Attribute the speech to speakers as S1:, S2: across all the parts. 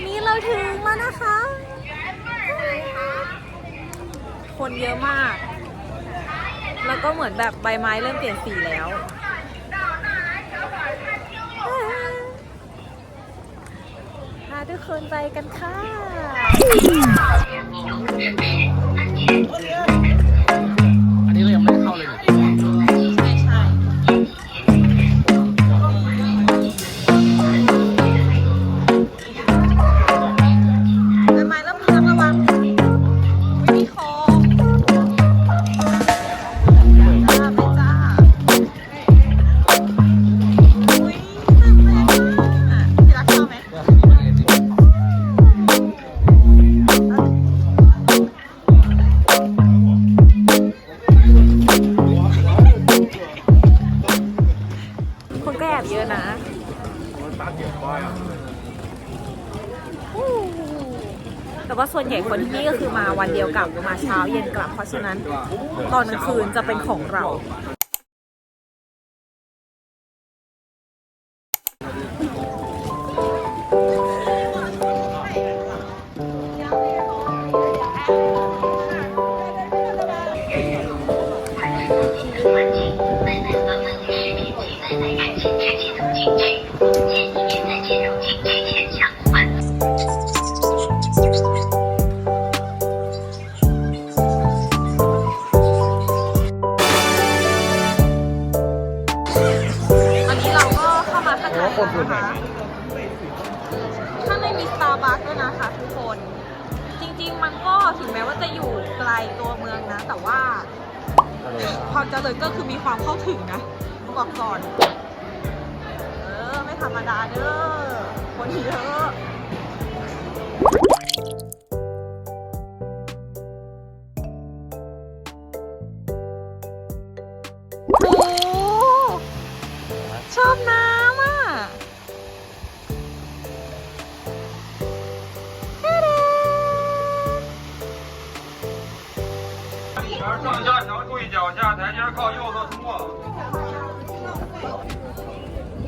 S1: อนนี้เราถึงมล้นะคะ คนเยอะมาก แล้วก็เหมือนแบบใบไม้เริ่มเปลี่ยนสีแล้ว พาทุกคนไปกันค่ะ ก่าอมาเช้าเย็นกลับ เพราะฉะนั้นตอนกลางคืนจะเป็นของเรา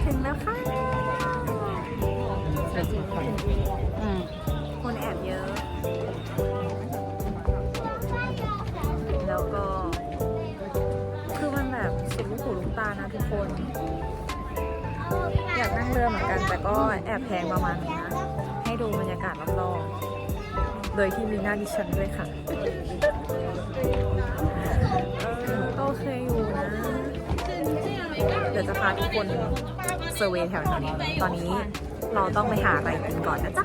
S1: ถึงแล้วค่ะอืมคนแอบเยอะ แล้วก็ คือมันแบบสุดลูกหูลูกตานะทุกคน อยากนั่งเรือเหมือนกัน แต่ก็แอบแพงประมาณนี้นะ ให้ดูบรรยากาศรอบๆ โดยที่มีหน้าดิฉันด้วยค่ะ โอเคอยู่นะ เดี๋ยวจะพาทุกคนเซอร์เวยแถวนี้ ตอนนี้เราต้องไปหาอะไรกินก่อนนะจ๊ะ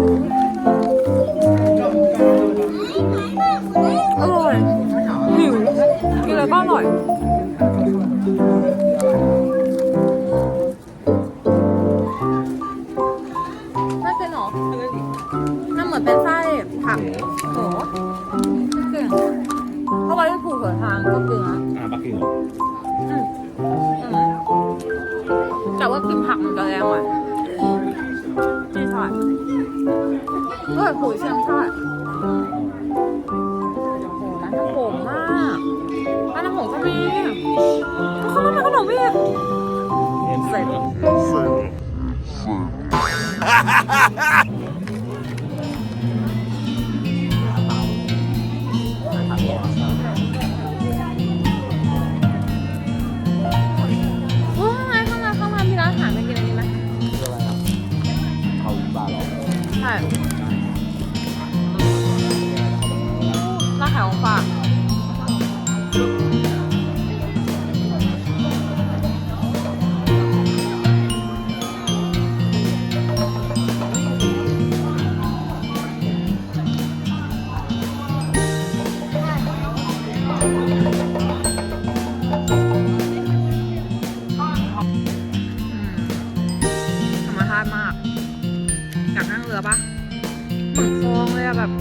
S1: แบบ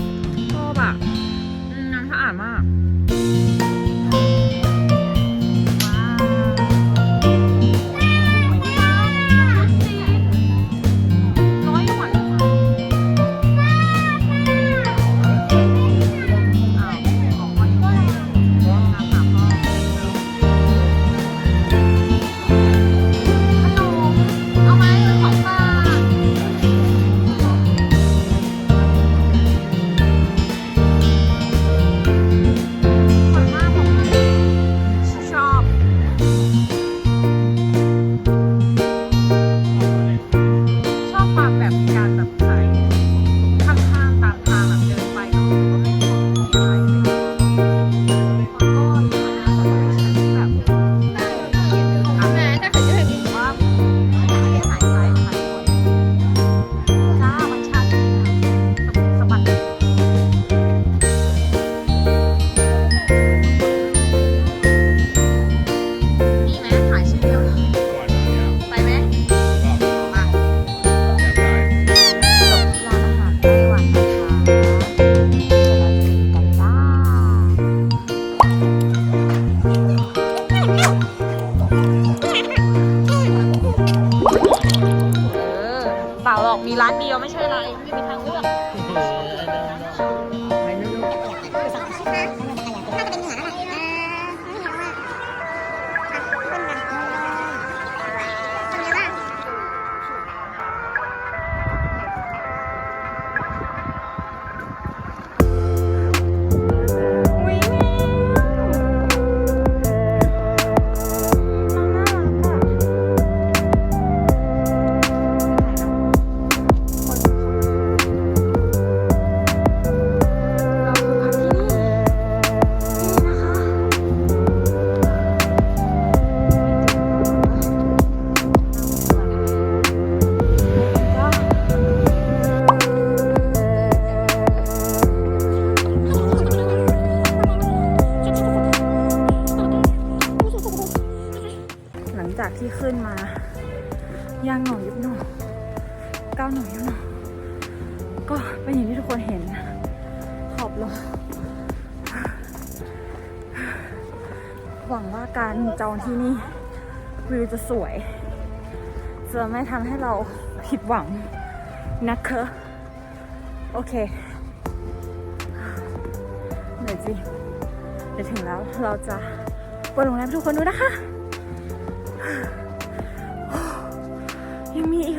S1: ชอ
S2: บอะ
S1: น้ำสะอาดมาก ขึ้นมาย่าง
S3: ห
S1: น่อยยุบหน่อยก้าวหน่อยยุบหน่อยก็เป็นอย่างที่ทุกคนเห็น ขอบลงหวังว่าการจองที่นี่วิวจะสวย จะไม่ทำให้เราผิดหวังนะคะโอเคเหนื่อยจริงเดี๋ยวถึงแล้วเราจะเปิดโรงแรมทุกคนดูนะคะ ยังมีอี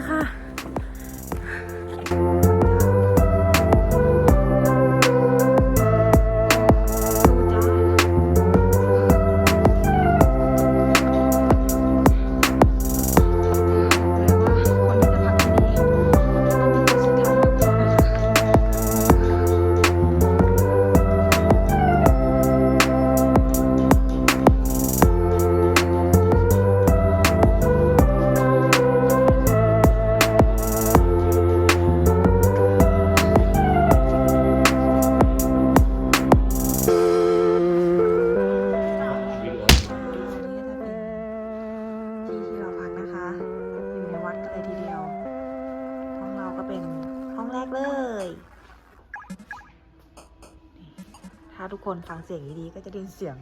S1: สียงดีๆก็จะได้ยินเสียง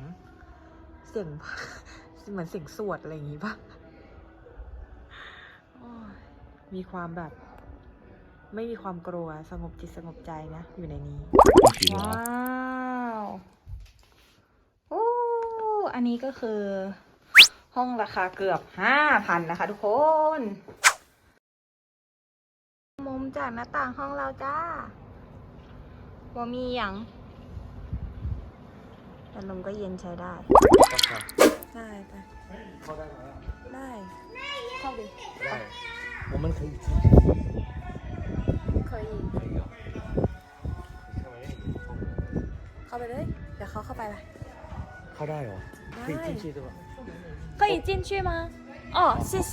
S1: เสียงเหมือนเสียงสวดอะไรอย่างงี้ปะโอ้ยมีความแบบ ไม่มีความกลัวสงบจิตสงบใจนะ อยู่ในนี้ ว้าวโอ้อันนี้ก็คือ ห้องราคาเกือบห้าพันนะคะทุกคน มุมจากหน้าต่างห้องเราจ้าว่ามีอย่าง แต่ลมก็เย็นใช้ได้ ได้ไปได้ เข้าดิ
S2: 我们可以进去。
S1: เคยเข้าไปเลย เดี๋ยวเขาเข้าไปไป
S2: เข้าได้เหรอ
S1: ได้
S2: 可以进去对吧？
S1: 可以进去吗？哦，谢谢。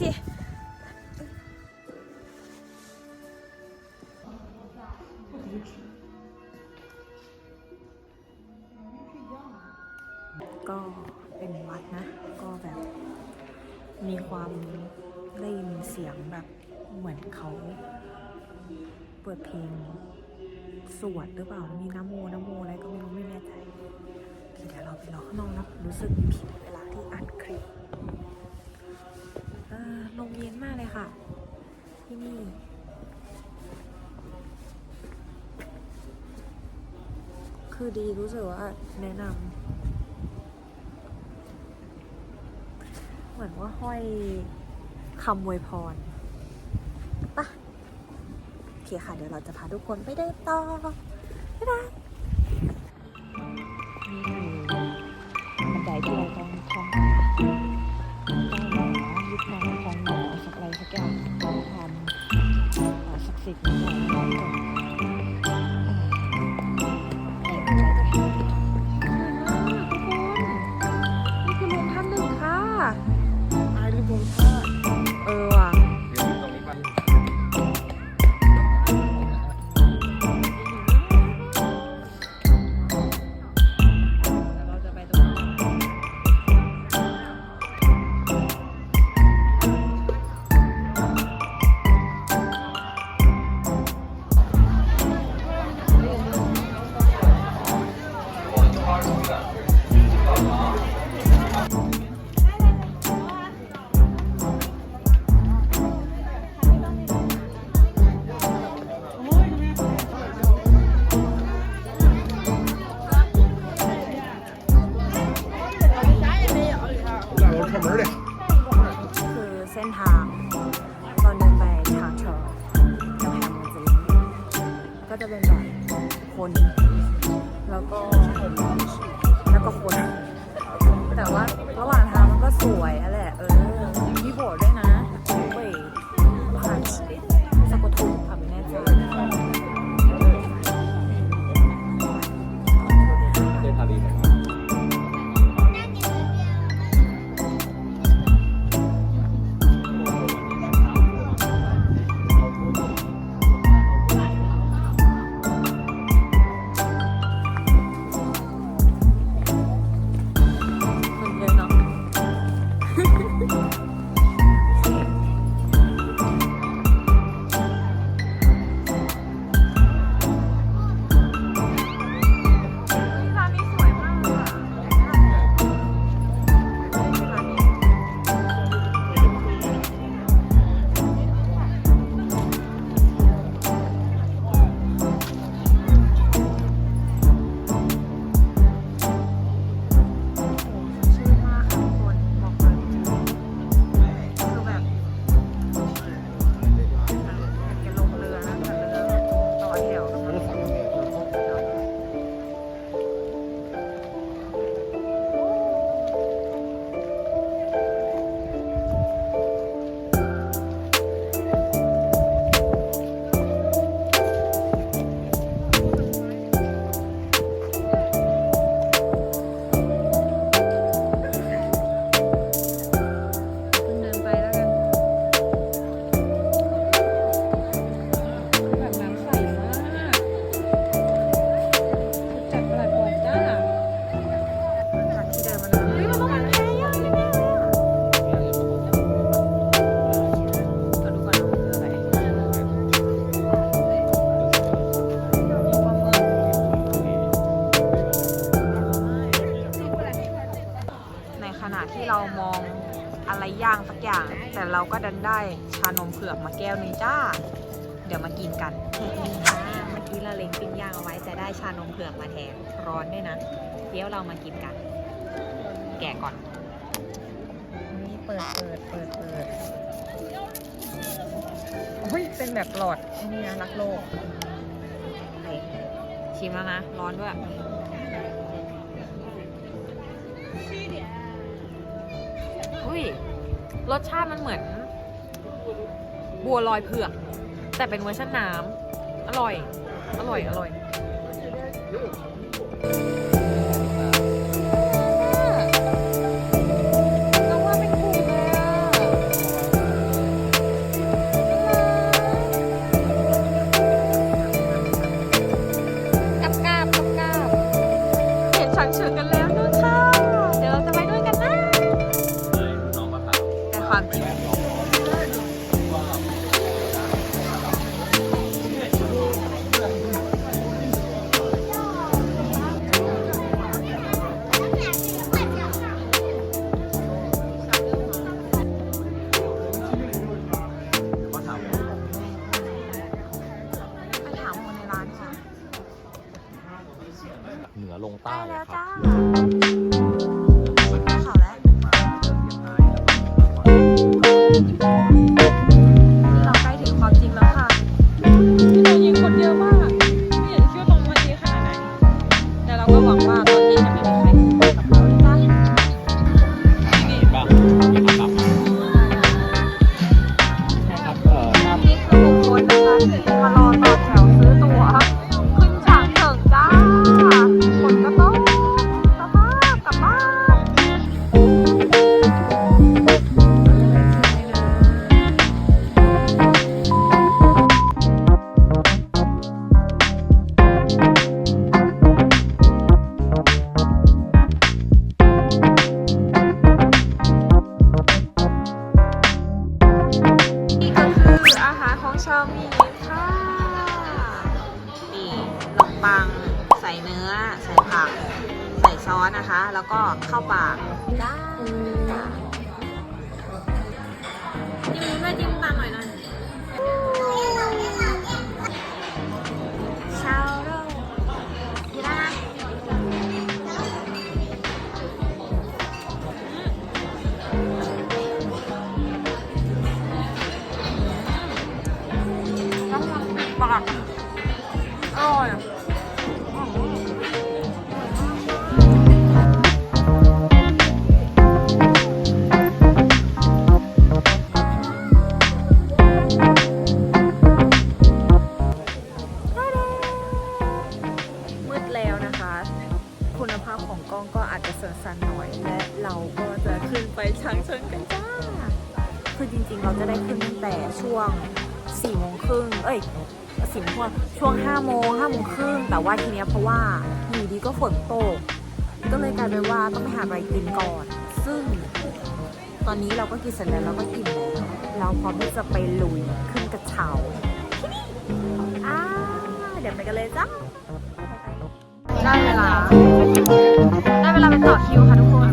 S1: เปิดเพลง สวดหรือเปล่า มีน้ำโมน้ำโมอะไรก็ไม่รู้ไม่แน่ใจโอเดี๋ยวเราไปรอข้างนอกนะรู้สึกผิดเวลาที่อัดคลิปลมเย็นมากเลยค่ะ ที่นี่คือดีรู้สึกว่าแนะนำเหมือนว่าห้อยคำวยพร เคค่ะ เดี๋ยวเราจะพาทุกคนไปเดินต่อ บ๊ายบาย เรามากินกัน แก่ก่อนนี่
S2: เปิ
S1: ดเปิดเปิดเปิดเฮ้ยเป็นแบบหลอดอ้นี่นะรักโลก ชิมแล้วนะ ร้อนด้วยอุ้ย รสชาติมันเหมือน บัวลอยเผือก แต่เป็นเวอร์ชันน้ำ อร่อย อร่อย อร่อย 这 ห้าโมงห้าโมงครึ่งแต่ว่าทีเนี้ยเพราะว่าอยู่ดีก็ฝนตก ก็เลยกลายเป็นว่าต้องไปหาอะไรกินก่อน ซึ่ง ตอนนี้เราก็กินเสร็จแล้วเราก็กินแล้วเราพร้อมที่จะไปลุยขึ้นกระเช้าที่นี่อ่าเดี๋ยวไปกันเลยจ้าได้เวลา ได้เวลาไปต่อคิวค่ะทุกคน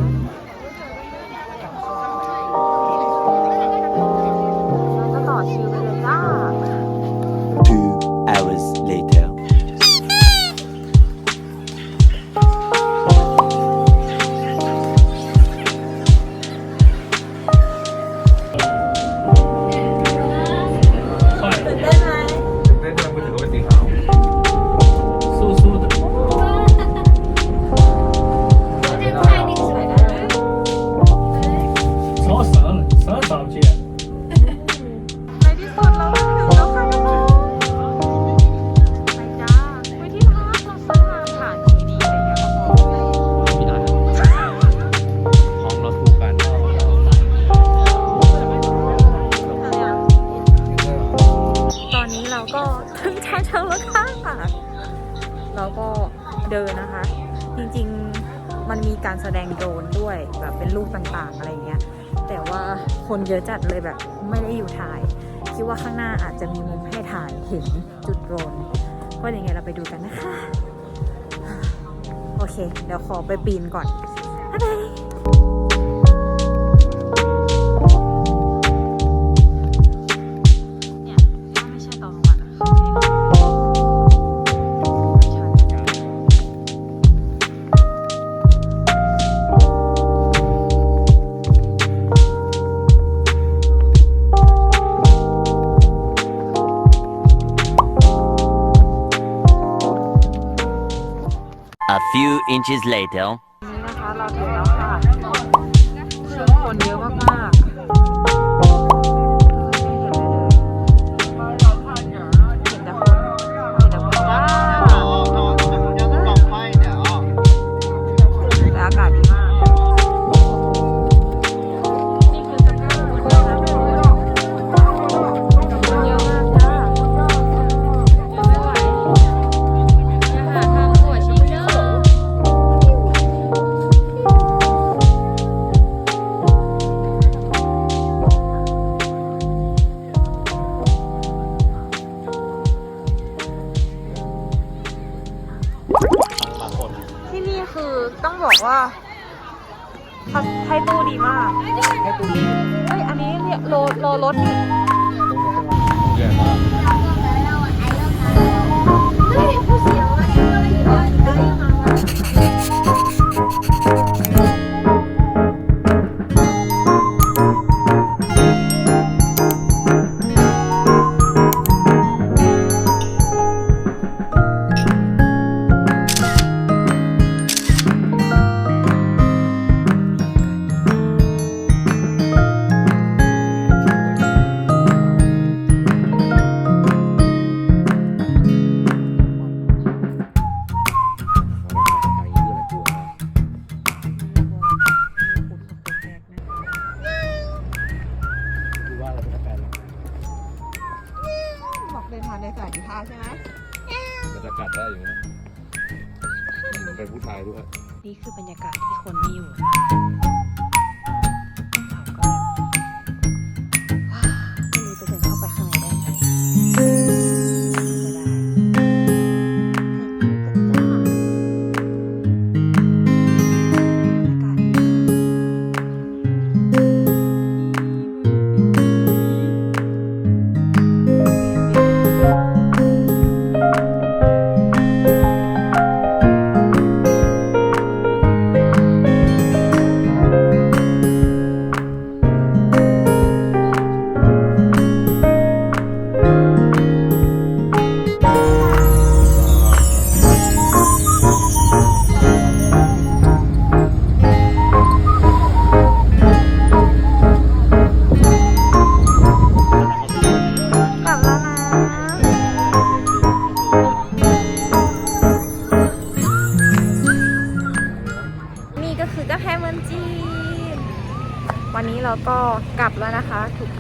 S1: โอเค เดี๋ยวขอไปปีนก่อนบ๊ายบาย
S4: inches later.
S1: นี่คือบร
S2: ร
S1: ยา
S2: กา
S1: ศที่คนไม่อยู่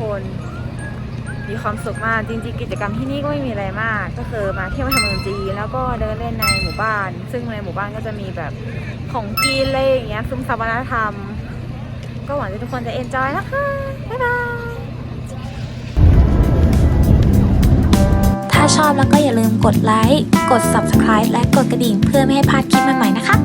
S1: คนมีความสุขมากจริงๆ กิจกรรมที่นี่ก็ไม่มีอะไรมาก ก็คือมาเที่ยวทำเมืองจีนแล้วก็เดินเล่นในหมู่บ้าน ซึ่งในหมู่บ้านก็จะมีแบบของกินอะไรอย่างเงี้ยซึมซับวัฒนธรรม ก็หวังว่าทุกคนจะเอนจอยนะคะบ๊ายบาย
S5: ถ้าชอบแล้วก็อย่าลืมกดไลค์กด Subscribe และกดกระดิ่งเพื่อไม่ให้พลาดคลิปใหม่ๆนะคะ